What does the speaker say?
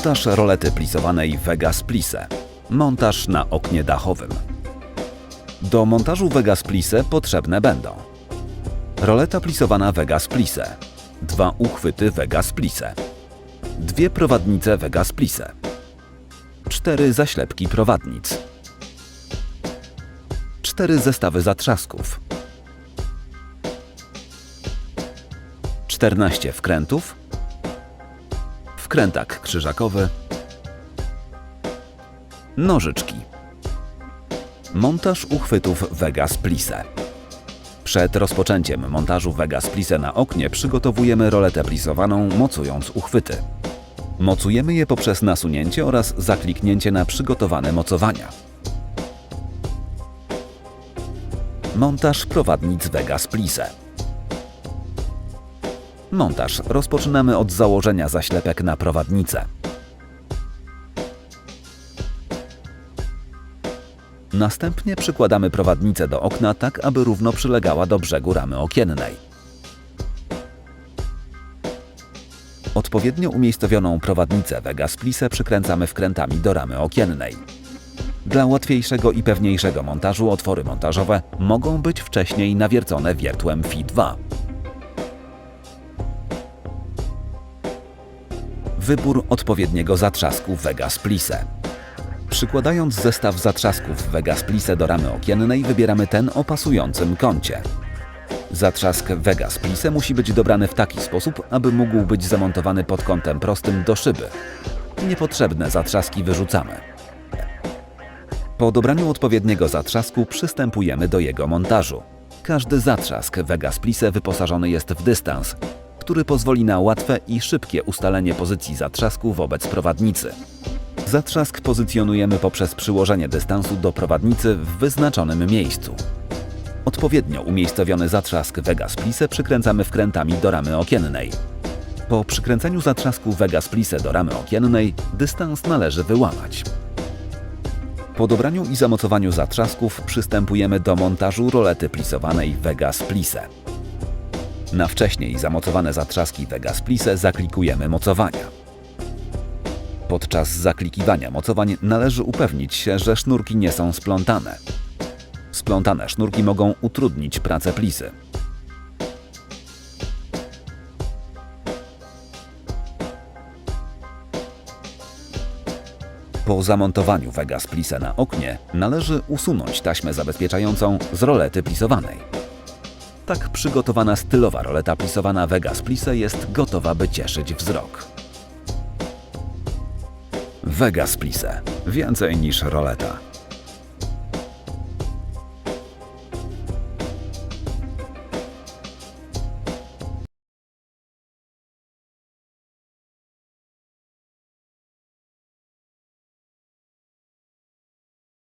Montaż rolety plisowanej Vegas Plise. Montaż na oknie dachowym. Do montażu Vegas Plise potrzebne będą roleta plisowana Vegas Plise, dwa uchwyty Vegas Plise, dwie prowadnice Vegas Plise, cztery zaślepki prowadnic, cztery zestawy zatrzasków, 14 wkrętów, wkrętak krzyżakowy, nożyczki. Montaż uchwytów Vegas Plise. Przed rozpoczęciem montażu Vegas Plise na oknie przygotowujemy roletę plisowaną, mocując uchwyty. Mocujemy je poprzez nasunięcie oraz zakliknięcie na przygotowane mocowania. Montaż prowadnic Vegas Plise. Montaż rozpoczynamy od założenia zaślepek na prowadnicę. Następnie przykładamy prowadnicę do okna tak, aby równo przylegała do brzegu ramy okiennej. Odpowiednio umiejscowioną prowadnicę Vegas Plise przykręcamy wkrętami do ramy okiennej. Dla łatwiejszego i pewniejszego montażu otwory montażowe mogą być wcześniej nawiercone wiertłem FI2. Wybór odpowiedniego zatrzasku Vegas Plise. Przykładając zestaw zatrzasków Vegas Plise do ramy okiennej, wybieramy ten o pasującym kącie. Zatrzask Vegas Plise musi być dobrany w taki sposób, aby mógł być zamontowany pod kątem prostym do szyby. Niepotrzebne zatrzaski wyrzucamy. Po dobraniu odpowiedniego zatrzasku przystępujemy do jego montażu. Każdy zatrzask Vegas Plise wyposażony jest w dystans, który pozwoli na łatwe i szybkie ustalenie pozycji zatrzasku wobec prowadnicy. Zatrzask pozycjonujemy poprzez przyłożenie dystansu do prowadnicy w wyznaczonym miejscu. Odpowiednio umiejscowiony zatrzask Vegas Plise przykręcamy wkrętami do ramy okiennej. Po przykręceniu zatrzasku Vegas Plise do ramy okiennej dystans należy wyłamać. Po dobraniu i zamocowaniu zatrzasków przystępujemy do montażu rolety plisowanej Vegas Plise. Na wcześniej zamocowane zatrzaski Vegas Plise zaklikujemy mocowania. Podczas zaklikiwania mocowań należy upewnić się, że sznurki nie są splątane. Splątane sznurki mogą utrudnić pracę plisy. Po zamontowaniu Vegas Plise na oknie należy usunąć taśmę zabezpieczającą z rolety plisowanej. Tak przygotowana stylowa roleta plisowana Vegas Plise jest gotowa, by cieszyć wzrok. Vegas Plise. Więcej niż roleta.